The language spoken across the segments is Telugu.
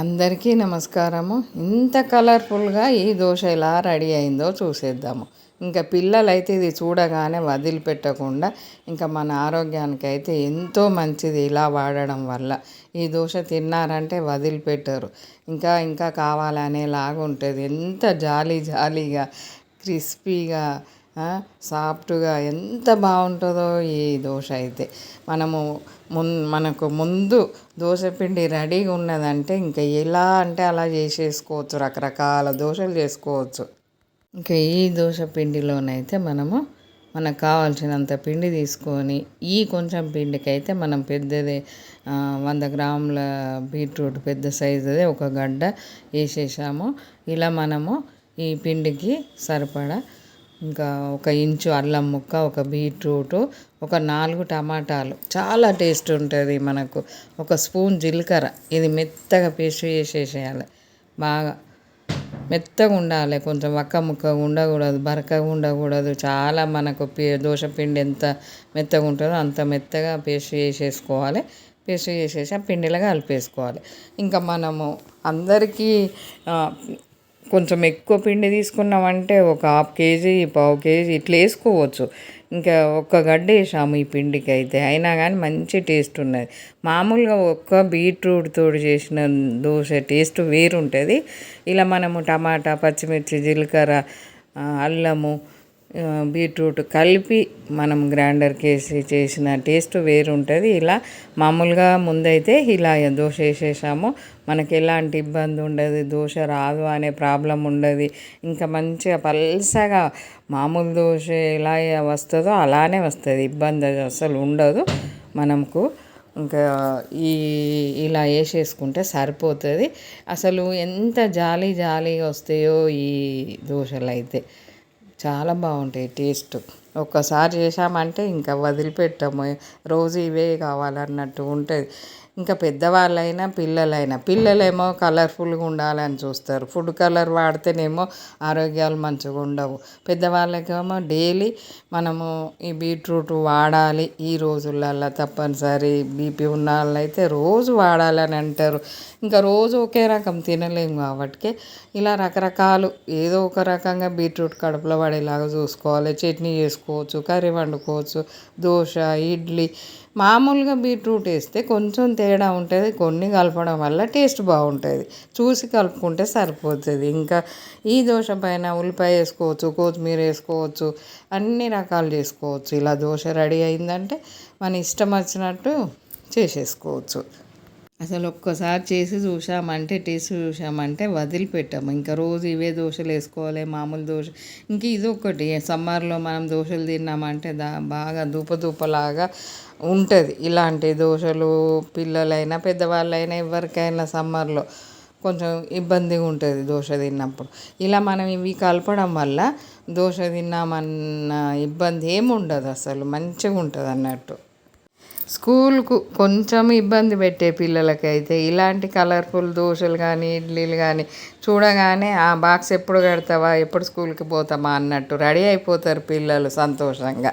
అందరికీ నమస్కారము. ఇంత కలర్ఫుల్గా ఈ దోశ ఎలా రెడీ అయిందో చూసేద్దాము. ఇంకా పిల్లలైతే ఇది చూడగానే వదిలిపెట్టకుండా ఇంకా మన ఆరోగ్యానికి అయితే ఎంతో మంచిది ఇలా వాడడం వల్ల. ఈ దోశ తిన్నారంటే వదిలిపెట్టరు. ఇంకా ఇంకా కావాలనేలాగా ఉంటుంది ఎంత జాలీ జాలీగా క్రిస్పీగా సాఫ్ట్గా ఎంత బాగుంటుందో ఈ దోశ అయితే. మనము మున్ మనకు ముందు దోశ పిండి రెడీగా ఉన్నదంటే ఇంకా ఎలా అంటే అలా చేసేసుకోవచ్చు రకరకాల దోశలు చేసుకోవచ్చు. ఇంకా ఈ దోశ పిండిలోనైతే మనము మనకు కావాల్సినంత పిండి తీసుకొని ఈ కొంచెం పిండికి అయితే మనం పెద్దది వంద గ్రాముల బీట్రూట్ పెద్ద సైజుది ఒక గడ్డ వేసేసాము. ఇలా మనము ఈ పిండికి సరిపడా ఇంకా ఒక ఇంచు అల్లం ముక్క ఒక బీట్రూట్ ఒక నాలుగు టమాటాలు. చాలా టేస్ట్ ఉంటుంది మనకు. ఒక స్పూన్ జీలకర్ర. ఇది మెత్తగా పేస్ట్ చేసేసేయాలి. బాగా మెత్తగా ఉండాలి. కొంచెం వక్క ముక్క ఉండకూడదు బరకగా ఉండకూడదు. చాలా మనకు దోశ పిండి ఎంత మెత్తగా ఉంటుందో అంత మెత్తగా పేస్ట్ చేసేసుకోవాలి. పేస్ట్ చేసేసి ఆ పిండిలో కలిపేసుకోవాలి. ఇంకా మనము అందరికీ కొంచెం ఎక్కువ పిండి తీసుకున్నామంటే ఒక హాఫ్ కేజీ పావు కేజీ ఇట్లా వేసుకోవచ్చు. ఇంకా ఒక్క గడ్డ వేసాము ఈ పిండికి అయితే. అయినా కానీ మంచి టేస్ట్ ఉన్నది. మామూలుగా ఒక్క బీట్రూట్ తోడు చేసిన దోశ టేస్ట్ వేరుంటుంది. ఇలా మనము టమాటా పచ్చిమిర్చి జీలకర్ర అల్లము బీట్రూట్ కలిపి మనం గ్రైండర్కి వేసి చేసిన టేస్ట్ వేరు ఉంటుంది ఇలా మామూలుగా ముందైతే ఇలా దోశ వేసేసాము. మనకి ఎలాంటి ఇబ్బంది ఉండదు దోశ రాదు అనే ప్రాబ్లం ఉండదు. ఇంకా మంచిగా పల్సగా మామూలు దోశ ఎలా వస్తుందో అలానే వస్తుంది. ఇబ్బంది అసలు ఉండదు మనకు. ఇంకా ఈ ఇలా వేసేసుకుంటే సరిపోతుంది. అసలు ఎంత జాలి జాలీగా వస్తాయో ఈ దోశలు అయితే చాలా బాగుంటాయి టేస్ట్. ఒక్కసారి చేసామంటే ఇంకా వదిలిపెట్టము. రోజు ఇవే కావాలన్నట్టు ఉంటుంది. ఇంకా పెద్దవాళ్ళైనా పిల్లలైనా పిల్లలేమో కలర్ఫుల్గా ఉండాలని చూస్తారు. ఫుడ్ కలర్ వాడితేనేమో ఆరోగ్యాలు మంచిగా ఉండవు. పెద్దవాళ్ళకేమో డైలీ మనము ఈ బీట్రూట్ వాడాలి. ఈ రోజులల్లో తప్పనిసరి బీపీ ఉన్న వాళ్ళైతే రోజు వాడాలని అంటారు. ఇంకా రోజు ఒకే రకం తినలేము కాబట్టి ఇలా రకరకాలు ఏదో ఒక రకంగా బీట్రూట్ కడుపులో పడేలాగా చూసుకోవాలి. చట్నీ చేసుకోవచ్చు కర్రీ వండుకోవచ్చు దోశ ఇడ్లీ. మామూలుగా బీట్రూట్ వేస్తే కొంచెం తేడా ఉంటుంది కొన్ని కలపడం వల్ల టేస్ట్ బాగుంటుంది. చూసి కలుపుకుంటే సరిపోతుంది. ఇంకా ఈ దోశ పైన ఉల్లిపాయ వేసుకోవచ్చు కొత్తిమీర వేసుకోవచ్చు అన్ని రకాలు చేసుకోవచ్చు. ఇలా దోశ రెడీ అయిందంటే మన ఇష్టం వచ్చినట్టు చేసేసుకోవచ్చు. అసలు ఒక్కసారి చేసి చూసామంటే టేస్ట్ చూసామంటే వదిలిపెట్టాము ఇంకా రోజు ఇవే దోశలు వేసుకోవాలి మామూలు దోశ. ఇంక ఇది ఒకటి సమ్మర్లో మనం దోశలు తిన్నామంటే దా బాగా దూపదూపలాగా ఉంటుంది. ఇలాంటి దోశలు పిల్లలైనా పెద్దవాళ్ళైనా ఎవరికైనా సమ్మర్లో కొంచెం ఇబ్బందిగా ఉంటుంది దోశ తిన్నప్పుడు. ఇలా మనం ఇవి కలపడం వల్ల దోశ తిన్నామన్న ఇబ్బంది ఏమి ఉండదు అసలు మంచిగా ఉంటుంది అన్నట్టు స్కూల్కు కొంచెం ఇబ్బంది పెట్టే పిల్లలకైతే ఇలాంటి కలర్ఫుల్ దోశలు కానీ ఇడ్లీలు కానీ చూడగానే ఆ బాక్స్ ఎప్పుడు కడతావా? ఎప్పుడు స్కూల్కి పోతామా? అన్నట్టు రెడీ అయిపోతారు పిల్లలు సంతోషంగా.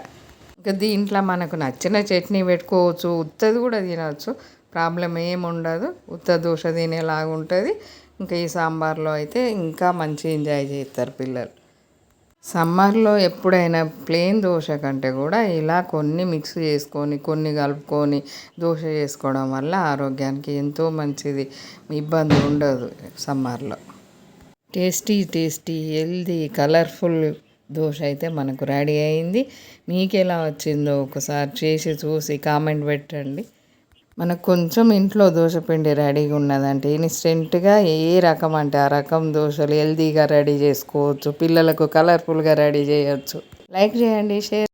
ఇంకా దీంట్లో మనకు నచ్చిన చట్నీ పెట్టుకోవచ్చు. ఉత్తది కూడా తినవచ్చు ప్రాబ్లం ఏముండదు ఉత్త దోశ తినేలాగా ఉంటుంది ఇంకా ఈ సాంబార్లో అయితే ఇంకా మంచి ఎంజాయ్ చేస్తారు పిల్లలు. సమ్మర్లో ఎప్పుడైనా ప్లెయిన్ దోశ కంటే కూడా ఇలా కొన్ని మిక్స్ చేసుకొని కొన్ని కలుపుకొని దోశ చేసుకోవడం వల్ల ఆరోగ్యానికి ఎంతో మంచిది. ఇబ్బంది ఉండదు సమ్మర్లో. Tasty tasty healthy colourful dosa అయితే మనకు రెడీ అయింది. మీకు ఎలా వచ్చిందో ఒకసారి చేసి చూసి కామెంట్ పెట్టండి. మనకు కొంచెం ఇంట్లో దోశ పిండి రెడీగా ఉన్నదంటే ఇన్స్టెంట్గా ఏ రకం అంటే ఆ రకం దోశలు హెల్దీగా రెడీ చేసుకోవచ్చు. పిల్లలకు కలర్ఫుల్గా రెడీ చేయొచ్చు. లైక్ చేయండి షేర్